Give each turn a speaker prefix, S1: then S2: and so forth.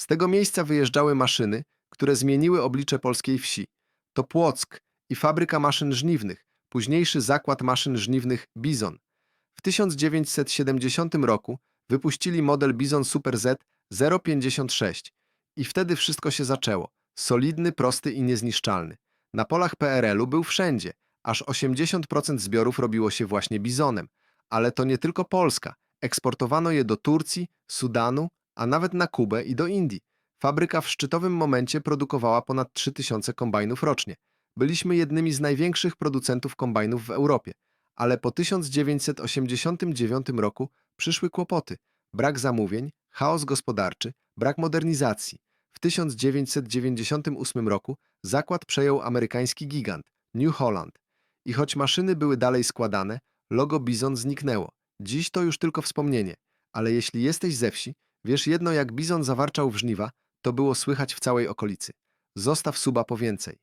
S1: Z tego miejsca wyjeżdżały maszyny, które zmieniły oblicze polskiej wsi. To Płock i fabryka maszyn żniwnych, późniejszy zakład maszyn żniwnych Bizon. W 1970 roku wypuścili model Bizon Super Z 056 i wtedy wszystko się zaczęło. Solidny, prosty i niezniszczalny. Na polach PRL-u był wszędzie. Aż 80% zbiorów robiło się właśnie bizonem. Ale to nie tylko Polska. Eksportowano je do Turcji, Sudanu, a nawet na Kubę i do Indii. Fabryka w szczytowym momencie produkowała ponad 3000 kombajnów rocznie. Byliśmy jednymi z największych producentów kombajnów w Europie. Ale po 1989 roku przyszły kłopoty. Brak zamówień, chaos gospodarczy, brak modernizacji. W 1998 roku zakład przejął amerykański gigant New Holland. I choć maszyny były dalej składane, logo Bizon zniknęło. Dziś to już tylko wspomnienie. Ale jeśli jesteś ze wsi, wiesz jedno jak Bizon zawarczał w żniwa, to było słychać w całej okolicy. Zostaw suba po więcej.